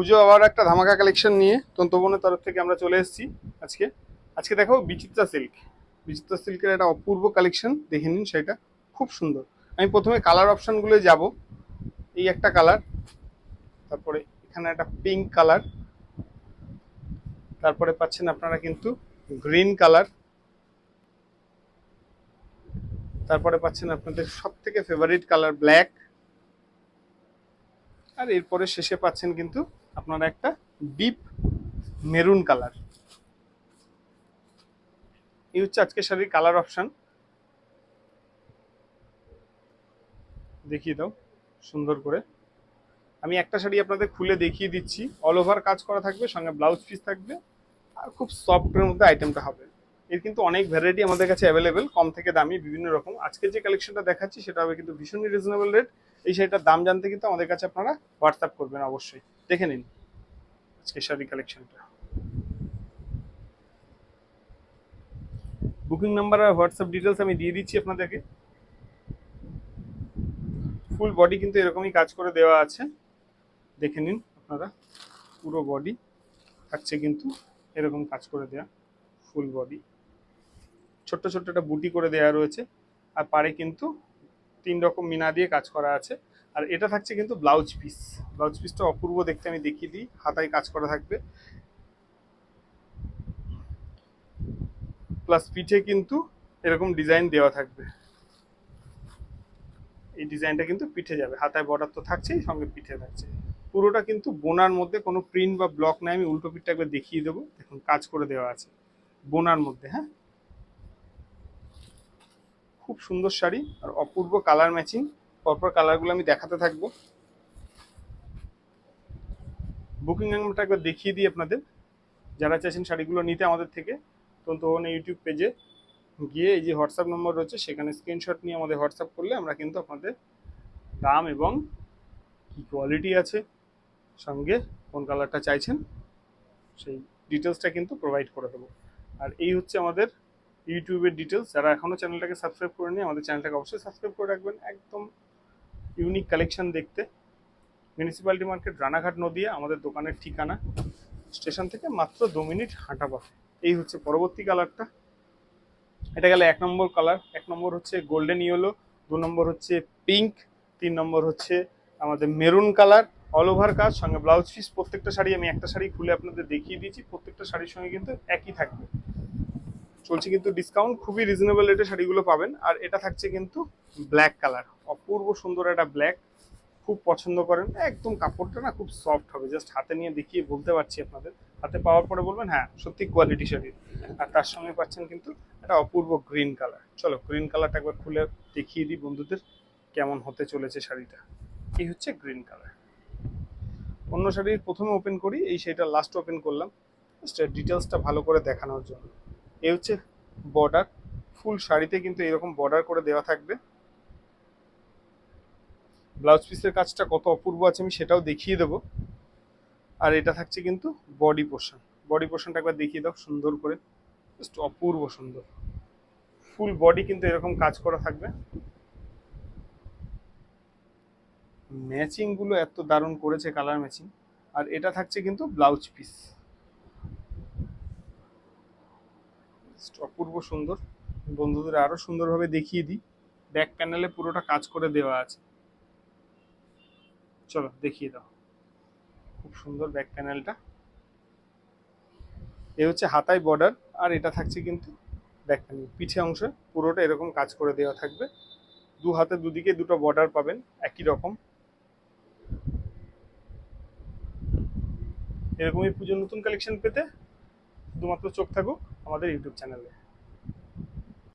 পুজো আবার একটা ধামাকা কালেকশন নিয়ে তন্তবনের তরফ থেকে আমরা চলে এসেছি আজকে। আজকে দেখো বিচিত্রা সিল্ক বিচিত্রা সিল্কের একটা অপূর্ব কালেকশন দেখে নিন সেটা। খুব সুন্দর। আমি প্রথমে কালার অপশনগুলো যাব। এই একটা কালার তারপরে এখানে একটা পিঙ্ক কালার তারপরে পাচ্ছেন আপনারা কিন্তু গ্রিন কালার তারপরে পাচ্ছেন আপনাদের সব থেকে ফেভারিট কালার ব্ল্যাক আর এরপরে শেষে পাচ্ছেন কিন্তু আপনারা একটা ডিপ মেরুন কালার এই হচ্ছে আজকে শাড়ির কালার অপশন দেখিয়ে দাও, সুন্দর করে। আমি একটা শাড়ি আপনাদের খুলে দেখিয়ে দিচ্ছি। অল ওভার কাজ করা থাকবে, সঙ্গে ব্লাউজ পিস থাকবে। আর খুব সফটের মধ্যে আইটেমটা হবে। এর কিন্তু অনেক ভ্যারাইটি আমাদের কাছে অ্যাভেলেবেল কম থেকে দামি, বিভিন্ন রকম। আজকে যে কালেকশনটা দেখাচ্ছি, সেটা হবে কিন্তু ভীষণই রিজনেবল রেট এই শাড়িটার দাম জানতে কিন্তু আমাদের কাছে আপনারা হোয়াটসঅ্যাপ করবেন অবশ্যই। দেখে নিন আজকে শাড়ি কালেকশনটা বুকিং নাম্বার আর হোয়াটসঅ্যাপ ডিটেলস আমি দিয়ে দিচ্ছি আপনাদেরকে। ফুল বডি কিন্তু এরকমই কাজ করে দেওয়া আছে। দেখে নিন আপনারা, পুরো বডি থাকছে কিন্তু এরকম কাজ করে দেওয়া ফুল বডি ছোট্ট ছোট্ট একটা বুটি করে দেওয়া রয়েছে। আর পারে কিন্তু তিন রকম মিনা দিয়ে কাজ করা আছে। আর এটা থাকছে কিন্তু ব্লাউজ পিস। ব্লাউজ পিসটা অপূর্ব দেখতে আমি দেখিয়ে দিই। হাতায় কাজ করা থাকবে। প্লাস পিঠে কিন্তু এরকম ডিজাইন দেওয়া থাকবে। এই ডিজাইনটা কিন্তু পিঠে যাবে। হাতায় বর্ডার তো থাকছেই, সঙ্গে পিঠে থাকছে। পুরোটা কিন্তু বোনার মধ্যে কোনো প্রিন্ট বা ব্লক নাই। আমি উল্টো পিঠটা একবার দেখিয়ে দেবো। দেখুন, কাজ করে দেওয়া আছে। বোনার মধ্যে হ্যাঁ? খুব সুন্দর শাড়ি আর অপূর্ব কালার ম্যাচিং পরপর কালারগুলো আমি দেখাতে থাকব। বুকিং নাম্বারটা একবার দেখিয়ে দিই আপনাদের। যারা চাইছেন শাড়িগুলো নিতে আমাদের থেকে তখন ইউটিউব পেজে গিয়ে এই যে হোয়াটসঅ্যাপ নম্বর রয়েছে, সেখানে স্ক্রিনশট নিয়ে আমাদের হোয়াটসঅ্যাপ করলে আমরা কিন্তু আপনাদের দাম এবং কি কোয়ালিটি আছে, সঙ্গে কোন কালারটা চাইছেন, সেই ডিটেলসটা কিন্তু প্রোভাইড করে দেবো। আর এই হচ্ছে আমাদের ইউটিউবের ডিটেলস যারা এখনও চ্যানেলটাকে সাবস্ক্রাইব করে নিয়ে আমাদের চ্যানেলটাকে অবশ্যই সাবস্ক্রাইব করে রাখবেন। একদম ইউনিক কালেকশন দেখতে। মিউনিসিপ্যালিটি মার্কেট রানাঘাট, নদিয়া, আমাদের দোকানের ঠিকানা। স্টেশন থেকে মাত্র দু মিনিট হাঁটা পথে। এই হচ্ছে পরবর্তী কালারটা এটা গেলে এক নম্বর কালার এক নম্বর হচ্ছে গোল্ডেন ইয়েলো দু নম্বর হচ্ছে পিঙ্ক তিন নম্বর হচ্ছে আমাদের মেরুন কালার অল ওভার কাজ, সঙ্গে ব্লাউজ পিস প্রত্যেকটা শাড়ি আমি একটা শাড়ি খুলে আপনাদের দেখিয়ে দিয়েছি। প্রত্যেকটা শাড়ির সঙ্গে কিন্তু একই থাকবে। চলছে কিন্তু ডিসকাউন্ট খুবই রিজনেবল রেটে শাড়িগুলো পাবেন। আর এটা থাকছে কিন্তু ব্ল্যাক কালার অপূর্ব সুন্দর একটা ব্ল্যাক খুব পছন্দ করেন। একদম কাপড়টা না খুব সফট হবে। জাস্ট হাতে নিয়ে দেখিয়ে বলতে পারছি আপনাদের। হাতে পাওয়ার পরে বলবেন হ্যাঁ সত্যি কোয়ালিটি শাড়ি আর তার সঙ্গে পাচ্ছেন কিন্তু একটা অপূর্ব গ্রিন কালার চলো গ্রিন কালারটা একবার খুলে দেখিয়ে দিই বন্ধুদের কেমন হতে চলেছে শাড়িটা। এই হচ্ছে গ্রিন কালার অন্য শাড়ির প্রথমে ওপেন করি। এই শাড়িটা লাস্ট ওপেন করলাম। ডিটেলসটা ভালো করে দেখানোর জন্য। এই হচ্ছে বর্ডার ফুল শাড়িতে কিন্তু এরকম বর্ডার করে দেওয়া থাকবে। ব্লাউজ পিসের কাজটা কত অপূর্ব আছে আমি সেটাও দেখিয়ে দেবো। আর এটা থাকছে কিন্তু বডি পোর্শন। বডি পোর্শনটা একবার দেখিয়ে দাও, সুন্দর করে। জাস্ট অপূর্ব সুন্দর। ফুল বডি কিন্তু এরকম কাজ করা থাকবে। ম্যাচিংগুলো এত দারুণ করেছে কালার ম্যাচিং। আর এটা থাকছে কিন্তু ব্লাউজ পিস। অপূর্ব সুন্দর। বন্ধুদের আরও সুন্দরভাবে দেখিয়ে দিই। ব্যাক প্যানেলে পুরোটা কাজ করে দেওয়া আছে। চলো, দেখিয়ে দাও। খুব সুন্দর ব্যাক প্যানেলটা এ হচ্ছে হাতায় বর্ডার আর এটা থাকছে কিন্তু ব্যাক প্যানেল পিঠে অংশে পুরোটা এরকম কাজ করে দেওয়া থাকবে। দু হাতে দুদিকে দুটো বর্ডার পাবেন, একই রকম। এরকমই পুজোর নতুন কালেকশন পেতে শুধুমাত্র চোখ থাকুক আমাদের ইউটিউব চ্যানেলে